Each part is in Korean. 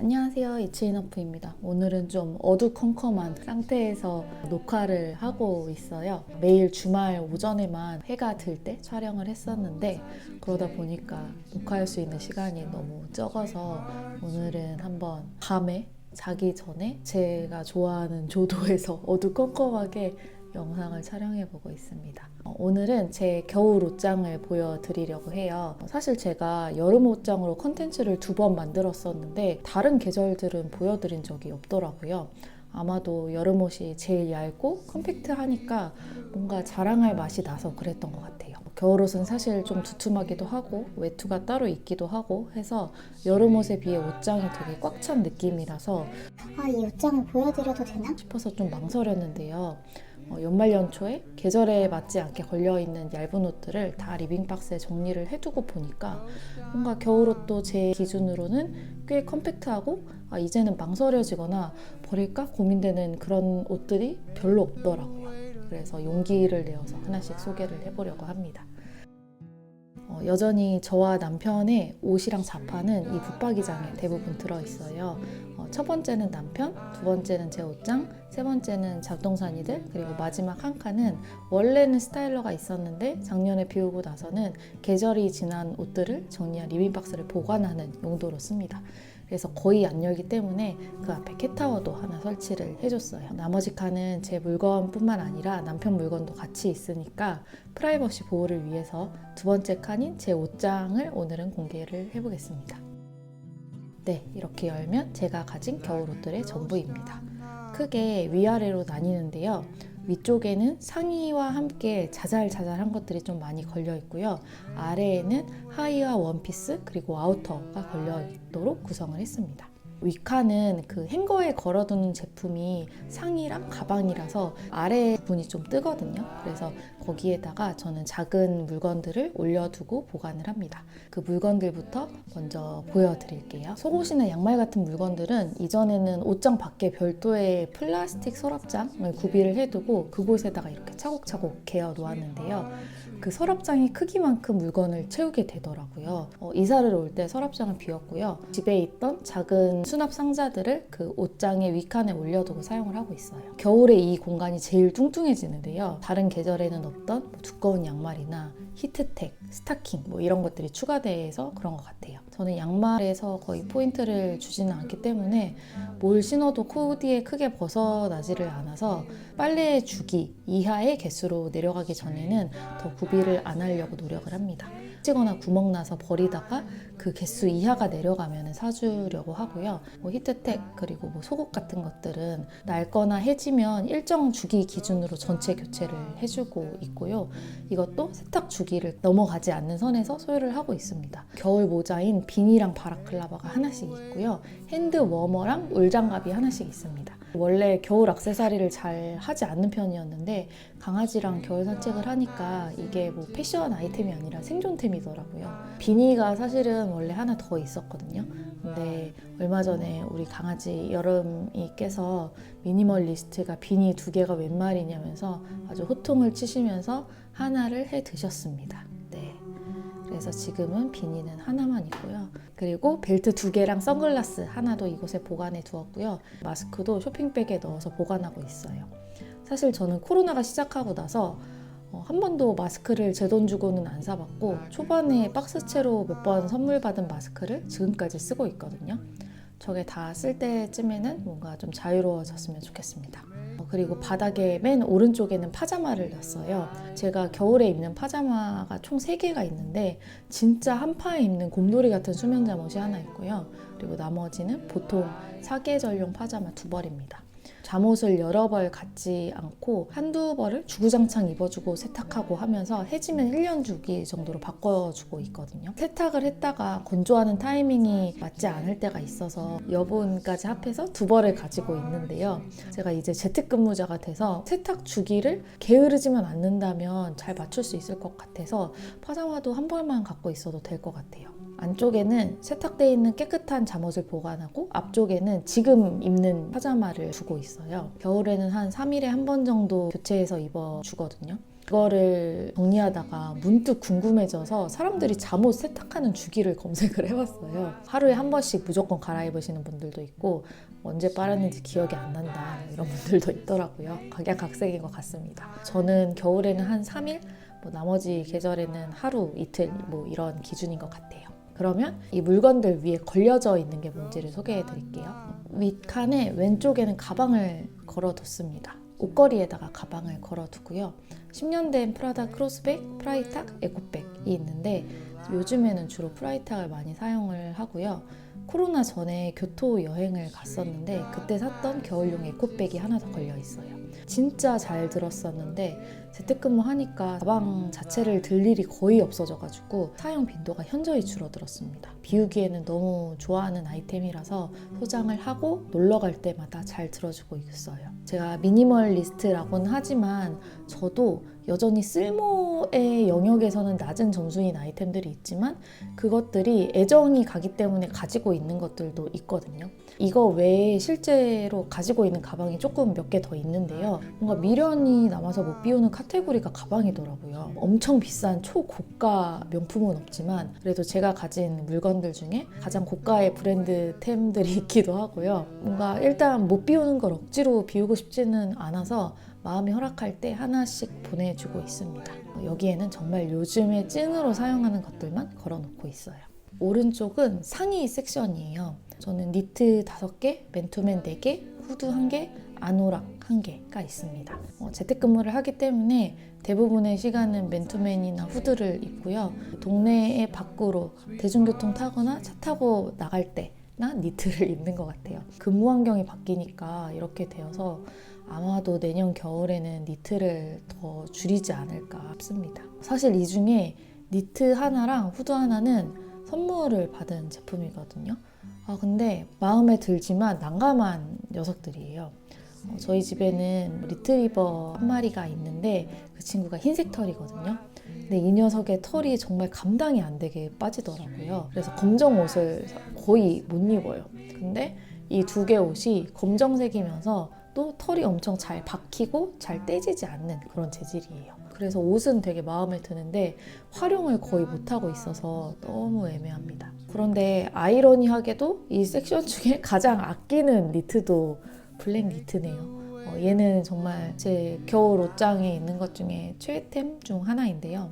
안녕하세요 이치인어프입니다. 오늘은 좀 어두컴컴한 상태에서 녹화를 하고 있어요. 매일 주말 오전에만 해가 들 때 촬영을 했었는데 그러다 보니까 녹화할 수 있는 시간이 너무 적어서 오늘은 한번 밤에 자기 전에 제가 좋아하는 조도에서 어두컴컴하게 영상을 촬영해 보고 있습니다. 어, 오늘은 제 겨울 옷장을 보여드리려고 해요. 어, 사실 제가 여름 옷장으로 컨텐츠를 두 번 만들었었는데 다른 계절들은 보여드린 적이 없더라고요. 아마도 여름 옷이 제일 얇고 컴팩트하니까 뭔가 자랑할 맛이 나서 그랬던 것 같아요. 겨울 옷은 사실 좀 두툼하기도 하고 외투가 따로 있기도 하고 해서 여름 옷에 비해 옷장이 되게 꽉 찬 느낌이라서 아, 이 옷장을 보여드려도 되나? 싶어서 좀 망설였는데요. 어, 연말 연초에 계절에 맞지 않게 걸려있는 얇은 옷들을 다 리빙박스에 정리를 해두고 보니까 뭔가 겨울옷도 제 기준으로는 꽤 컴팩트하고 아, 이제는 망설여지거나 버릴까 고민되는 그런 옷들이 별로 없더라고요. 그래서 용기를 내어서 하나씩 소개를 해보려고 합니다. 어, 여전히 저와 남편의 옷이랑 자파는 이 붙박이장에 대부분 들어있어요. 어, 첫 번째는 남편, 두 번째는 제 옷장, 세 번째는 작동산이들, 그리고 마지막 한 칸은 원래는 스타일러가 있었는데 작년에 비우고 나서는 계절이 지난 옷들을 정리한 리빙박스를 보관하는 용도로 씁니다. 그래서 거의 안 열기 때문에 그 앞에 캣타워도 하나 설치를 해줬어요. 나머지 칸은 제 물건뿐만 아니라 남편 물건도 같이 있으니까 프라이버시 보호를 위해서 두 번째 칸인 제 옷장을 오늘은 공개를 해보겠습니다. 네, 이렇게 열면 제가 가진 겨울 옷들의 전부입니다. 크게 위아래로 나뉘는데요. 위쪽에는 상의와 함께 자잘자잘한 것들이 좀 많이 걸려 있고요. 아래에는 하의와 원피스 그리고 아우터가 걸려 있도록 구성을 했습니다. 위칸은 그 행거에 걸어두는 제품이 상의랑 가방이라서 아래 부분이 좀 뜨거든요. 그래서 거기에다가 저는 작은 물건들을 올려두고 보관을 합니다. 그 물건들부터 먼저 보여드릴게요. 속옷이나 양말 같은 물건들은 이전에는 옷장 밖에 별도의 플라스틱 서랍장을 구비를 해두고 그곳에다가 이렇게 차곡차곡 개어 놓았는데요. 그 서랍장이 크기만큼 물건을 채우게 되더라고요. 어, 이사를 올 때 서랍장을 비웠고요. 집에 있던 작은 수납 상자들을 그 옷장의 위칸에 올려두고 사용을 하고 있어요. 겨울에 이 공간이 제일 뚱뚱해지는데요. 다른 계절에는 없던 뭐 두꺼운 양말이나 히트텍, 스타킹 뭐 이런 것들이 추가돼서 그런 것 같아요. 저는 양말에서 거의 포인트를 주지는 않기 때문에 뭘 신어도 코디에 크게 벗어나지를 않아서 빨래 주기 이하의 개수로 내려가기 전에는 더 구비를 안 하려고 노력을 합니다. 찌거나 구멍 나서 버리다가 그 개수 이하가 내려가면 사주려고 하고요. 뭐 히트텍 그리고 뭐 속옷 같은 것들은 낡거나 해지면 일정 주기 기준으로 전체 교체를 해주고 있고요. 이것도 세탁 주기를 넘어가지 않는 선에서 소유를 하고 있습니다. 겨울 모자인 비니랑 바라클라바가 하나씩 있고요. 핸드 워머랑 울장갑이 하나씩 있습니다. 원래 겨울 액세서리를 잘 하지 않는 편이었는데 강아지랑 겨울 산책을 하니까 이게 뭐 패션 아이템이 아니라 생존템이더라고요. 비니가 사실은 원래 하나 더 있었거든요. 근데 얼마 전에 우리 강아지 여름이 깨서 미니멀리스트가 비니 두 개가 웬 말이냐면서 아주 호통을 치시면서 하나를 해 드셨습니다. 네. 그래서 지금은 비니는 하나만 있고요. 그리고 벨트 두 개랑 선글라스 하나도 이곳에 보관해 두었고요. 마스크도 쇼핑백에 넣어서 보관하고 있어요. 사실 저는 코로나가 시작하고 나서 어, 한 번도 마스크를 제 돈 주고는 안 사봤고 초반에 박스채로 몇 번 선물 받은 마스크를 지금까지 쓰고 있거든요. 저게 다 쓸 때쯤에는 뭔가 좀 자유로워졌으면 좋겠습니다. 어, 그리고 바닥에 맨 오른쪽에는 파자마를 놨어요. 제가 겨울에 입는 파자마가 총 3개가 있는데 진짜 한파에 입는 곰돌이 같은 수면 잠옷이 하나 있고요. 그리고 나머지는 보통 사계절용 파자마 두 벌입니다. 잠옷을 여러 벌 갖지 않고 한두 벌을 주구장창 입어주고 세탁하고 하면서 해지면 1년 주기 정도로 바꿔주고 있거든요. 세탁을 했다가 건조하는 타이밍이 맞지 않을 때가 있어서 여분까지 합해서 두 벌을 가지고 있는데요. 제가 이제 재택근무자가 돼서 세탁 주기를 게으르지만 않는다면 잘 맞출 수 있을 것 같아서 파자마도 한 벌만 갖고 있어도 될 것 같아요. 안쪽에는 세탁되어 있는 깨끗한 잠옷을 보관하고 앞쪽에는 지금 입는 파자마를 두고 있어요. 겨울에는 한 3일에 한 번 정도 교체해서 입어 주거든요. 그거를 정리하다가 문득 궁금해져서 사람들이 잠옷 세탁하는 주기를 검색을 해봤어요. 하루에 한 번씩 무조건 갈아입으시는 분들도 있고 언제 빨았는지 기억이 안 난다 이런 분들도 있더라고요. 각양각색인 것 같습니다. 저는 겨울에는 한 3일, 뭐 나머지 계절에는 하루, 이틀 뭐 이런 기준인 것 같아요. 그러면 이 물건들 위에 걸려져 있는 게 뭔지를 소개해 드릴게요. 윗칸에 왼쪽에는 가방을 걸어뒀습니다. 옷걸이에다가 가방을 걸어두고요. 10년 된 프라다 크로스백, 프라이탁, 에코백이 있는데 요즘에는 주로 프라이탁을 많이 사용을 하고요. 코로나 전에 교토 여행을 갔었는데 그때 샀던 겨울용 에코백이 하나 더 걸려 있어요. 진짜 잘 들었었는데 재택근무 하니까 가방 자체를 들 일이 거의 없어져가지고 사용 빈도가 현저히 줄어들었습니다. 비우기에는 너무 좋아하는 아이템이라서 소장을 하고 놀러 갈 때마다 잘 들어주고 있어요. 제가 미니멀리스트라고는 하지만 저도 여전히 쓸모의 영역에서는 낮은 점수인 아이템들이 있지만 그것들이 애정이 가기 때문에 가지고 있는 것들도 있거든요. 이거 외에 실제로 가지고 있는 가방이 조금 몇 개 더 있는데요. 뭔가 미련이 남아서 못 비우는 카테고리가 가방이더라고요. 엄청 비싼 초고가 명품은 없지만 그래도 제가 가진 물건들 중에 가장 고가의 브랜드템들이 있기도 하고요. 뭔가 일단 못 비우는 걸 억지로 비우고 싶지는 않아서 마음이 허락할 때 하나씩 보내주고 있습니다. 여기에는 정말 요즘에 찐으로 사용하는 것들만 걸어놓고 있어요. 오른쪽은 상의 섹션이에요. 저는 니트 5개, 맨투맨 4개, 후드 1개, 아노락 1개가 있습니다. 어, 재택근무를 하기 때문에 대부분의 시간은 맨투맨이나 후드를 입고요. 동네의 밖으로 대중교통 타거나 차 타고 나갈 때나 니트를 입는 것 같아요. 근무 환경이 바뀌니까 이렇게 되어서 아마도 내년 겨울에는 니트를 더 줄이지 않을까 싶습니다. 사실 이 중에 니트 하나랑 후드 하나는 선물을 받은 제품이거든요. 아, 근데 마음에 들지만 난감한 녀석들이에요. 어, 저희 집에는 리트리버 한 마리가 있는데 그 친구가 흰색 털이거든요. 근데 이 녀석의 털이 정말 감당이 안 되게 빠지더라고요. 그래서 검정 옷을 거의 못 입어요. 근데 이 두 개 옷이 검정색이면서 또 털이 엄청 잘 박히고 잘 떼지지 않는 그런 재질이에요. 그래서 옷은 되게 마음에 드는데 활용을 거의 못하고 있어서 너무 애매합니다. 그런데 아이러니하게도 이 섹션 중에 가장 아끼는 니트도 블랙 니트네요. 어, 얘는 정말 제 겨울 옷장에 있는 것 중에 최애템 중 하나인데요.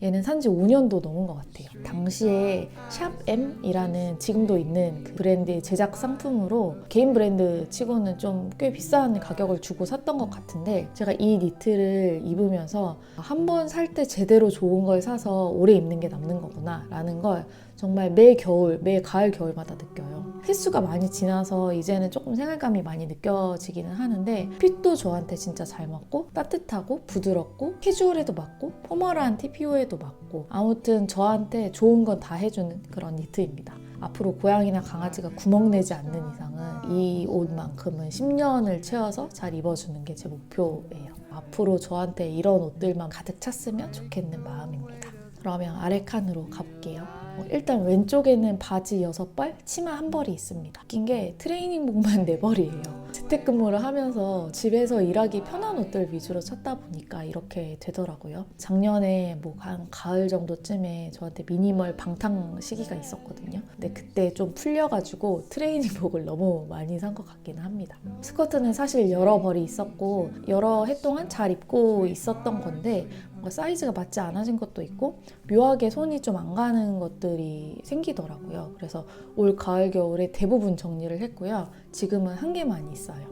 얘는 산지 5년도 넘은 것 같아요. 당시에 샵M이라는 지금도 있는 그 브랜드의 제작 상품으로 개인 브랜드 치고는 좀 꽤 비싼 가격을 주고 샀던 것 같은데 제가 이 니트를 입으면서 한 번 살 때 제대로 좋은 걸 사서 오래 입는 게 남는 거구나 라는 걸 정말 매 겨울, 매 가을, 겨울마다 느껴요. 횟수가 많이 지나서 이제는 조금 생활감이 많이 느껴지기는 하는데 핏도 저한테 진짜 잘 맞고 따뜻하고 부드럽고 캐주얼에도 맞고 포멀한 TPO에도 맞고 아무튼 저한테 좋은 건 다 해주는 그런 니트입니다. 앞으로 고양이나 강아지가 구멍 내지 않는 이상은 이 옷만큼은 10년을 채워서 잘 입어주는 게 제 목표예요. 앞으로 저한테 이런 옷들만 가득 찼으면 좋겠는 마음입니다. 그러면 아래 칸으로 가볼게요. 어, 일단 왼쪽에는 바지 6벌, 치마 한 벌이 있습니다. 웃긴 게 트레이닝복만 4벌이에요. 재택근무를 하면서 집에서 일하기 편한 옷들 위주로 찾다 보니까 이렇게 되더라고요. 작년에 뭐 한 가을 정도쯤에 저한테 미니멀 방탕 시기가 있었거든요. 근데 그때 좀 풀려가지고 트레이닝복을 너무 많이 산 것 같기는 합니다. 스커트는 사실 여러 벌이 있었고 여러 해 동안 잘 입고 있었던 건데 뭔가 사이즈가 맞지 않아진 것도 있고 묘하게 손이 좀 안 가는 것들이 생기더라고요. 그래서 올 가을 겨울에 대부분 정리를 했고요. 지금은 한 개만 있어요.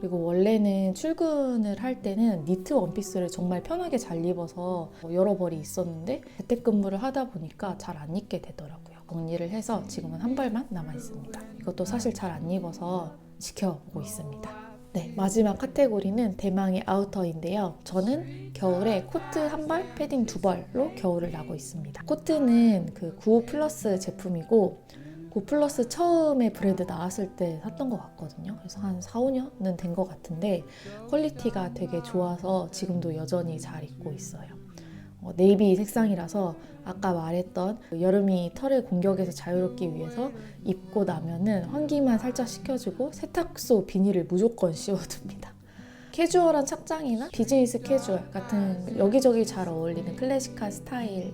그리고 원래는 출근을 할 때는 니트 원피스를 정말 편하게 잘 입어서 여러 벌이 있었는데 재택근무를 하다 보니까 잘 안 입게 되더라고요. 정리를 해서 지금은 한 벌만 남아 있습니다. 이것도 사실 잘 안 입어서 지켜보고 있습니다. 네, 마지막 카테고리는 대망의 아우터인데요. 저는 겨울에 코트 한 벌, 패딩 두 벌로 겨울을 나고 있습니다. 코트는 그 95 플러스 제품이고 9 플러스 처음에 브랜드 나왔을 때 샀던 것 같거든요. 그래서 한 4, 5년은 된 것 같은데 퀄리티가 되게 좋아서 지금도 여전히 잘 입고 있어요. 어, 네이비 색상이라서 아까 말했던 그 여름이 털의 공격에서 자유롭기 위해서 입고 나면은 환기만 살짝 시켜주고 세탁소 비닐을 무조건 씌워둡니다. 캐주얼한 착장이나 비즈니스 캐주얼 같은 여기저기 잘 어울리는 클래식한 스타일이에요.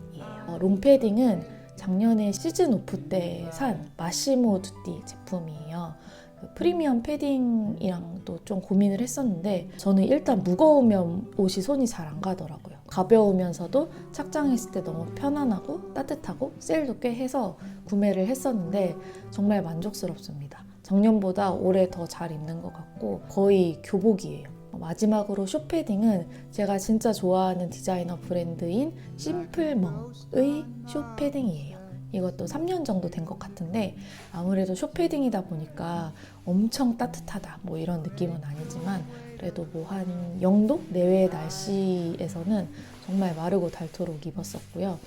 어, 롱패딩은 작년에 시즌 오프 때 산 마시모 두띠 제품이에요. 그 프리미엄 패딩이랑도 좀 고민을 했었는데 저는 일단 무거우면 옷이 손이 잘 안 가더라고요. 가벼우면서도 착장했을 때 너무 편안하고 따뜻하고 세일도 꽤 해서 구매를 했었는데 정말 만족스럽습니다. 작년보다 올해 더 잘 입는 것 같고 거의 교복이에요. 마지막으로 쇼패딩은 제가 진짜 좋아하는 디자이너 브랜드인 심플멍의 쇼패딩이에요. 이것도 3년 정도 된 것 같은데 아무래도 쇼패딩이다 보니까 엄청 따뜻하다 뭐 이런 느낌은 아니지만 그래도 뭐한 0도 내외의 날씨에서는 정말 마르고 닳도록 입었었고요.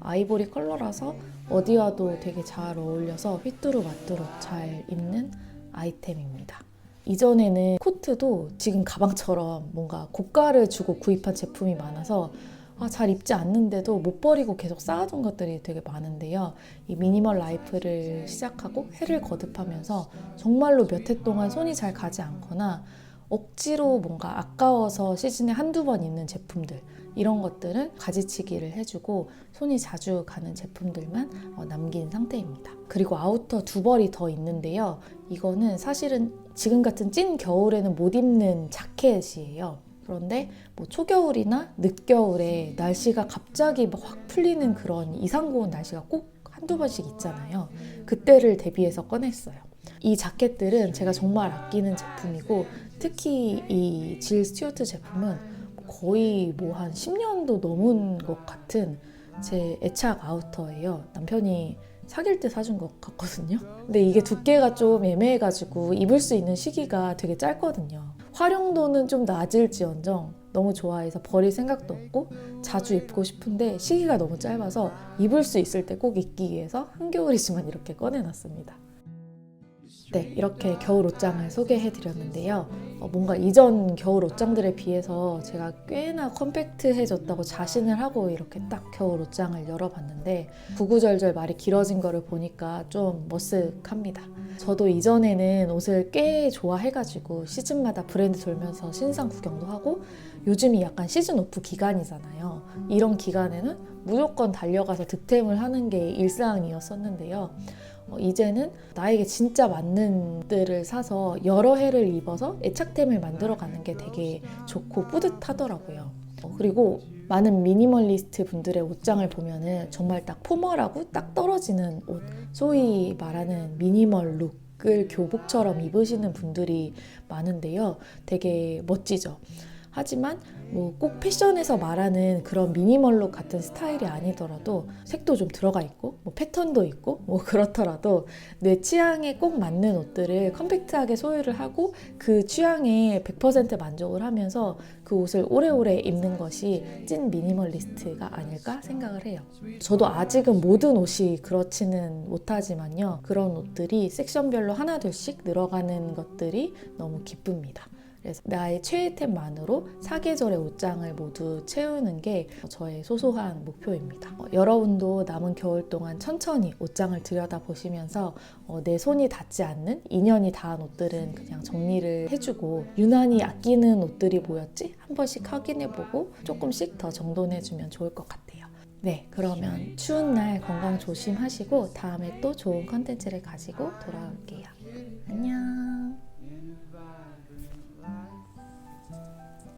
아이보리 컬러라서 어디와도 되게 잘 어울려서 휘뚜루 마뚜루 잘 입는 아이템입니다. 이전에는 코트도 지금 가방처럼 뭔가 고가를 주고 구입한 제품이 많아서 아, 잘 입지 않는데도 못 버리고 계속 쌓아둔 것들이 되게 많은데요. 이 미니멀 라이프를 시작하고 해를 거듭하면서 정말로 몇 해 동안 손이 잘 가지 않거나 억지로 뭔가 아까워서 시즌에 한두 번 입는 제품들 이런 것들은 가지치기를 해주고 손이 자주 가는 제품들만 어, 남긴 상태입니다. 그리고 아우터 두 벌이 더 있는데요. 이거는 사실은 지금 같은 찐 겨울에는 못 입는 자켓이에요. 그런데 뭐 초겨울이나 늦겨울에 날씨가 갑자기 막확 풀리는 그런 이상 고온 날씨가 꼭 한두 번씩 있잖아요. 그때를 대비해서 꺼냈어요. 이 자켓들은 제가 정말 아끼는 제품이고 특히 이 질 스튜어트 제품은 거의 뭐 한 10년도 넘은 것 같은 제 애착 아우터예요. 남편이 사귈 때 사준 것 같거든요. 근데 이게 두께가 좀 애매해가지고 입을 수 있는 시기가 되게 짧거든요. 활용도는 좀 낮을지언정 너무 좋아해서 버릴 생각도 없고 자주 입고 싶은데 시기가 너무 짧아서 입을 수 있을 때 꼭 입기 위해서 한겨울이지만 이렇게 꺼내놨습니다. 네, 이렇게 겨울 옷장을 소개해 드렸는데요. 어, 뭔가 이전 겨울 옷장들에 비해서 제가 꽤나 컴팩트해졌다고 자신을 하고 이렇게 딱 겨울 옷장을 열어봤는데 구구절절 말이 길어진 거를 보니까 좀 머쓱합니다. 저도 이전에는 옷을 꽤 좋아해가지고 시즌마다 브랜드 돌면서 신상 구경도 하고 요즘이 약간 시즌 오프 기간이잖아요. 이런 기간에는 무조건 달려가서 득템을 하는 게 일상이었었는데요. 어, 이제는 나에게 진짜 맞는 들을 사서 여러 해를 입어서 애착템을 만들어가는 게 되게 좋고 뿌듯하더라고요. 어, 그리고 많은 미니멀리스트 분들의 옷장을 보면은 정말 딱 포멀하고 딱 떨어지는 옷, 소위 말하는 미니멀 룩 을 교복처럼 입으시는 분들이 많은데요. 되게 멋지죠. 하지만 뭐 꼭 패션에서 말하는 그런 미니멀룩 같은 스타일이 아니더라도 색도 좀 들어가 있고 뭐 패턴도 있고 뭐 그렇더라도 내 취향에 꼭 맞는 옷들을 컴팩트하게 소유를 하고 그 취향에 100% 만족을 하면서 그 옷을 오래오래 입는 것이 찐 미니멀리스트가 아닐까 생각을 해요. 저도 아직은 모든 옷이 그렇지는 못하지만요. 그런 옷들이 섹션별로 하나둘씩 늘어가는 것들이 너무 기쁩니다. 그래서 나의 최애템만으로 사계절의 옷장을 모두 채우는 게 저의 소소한 목표입니다. 어, 여러분도 남은 겨울 동안 천천히 옷장을 들여다보시면서 어, 내 손이 닿지 않는 인연이 닿은 옷들은 그냥 정리를 해주고 유난히 아끼는 옷들이 뭐였지? 한 번씩 확인해보고 조금씩 더 정돈해주면 좋을 것 같아요. 네, 그러면 추운 날 건강 조심하시고 다음에 또 좋은 컨텐츠를 가지고 돌아올게요. 안녕.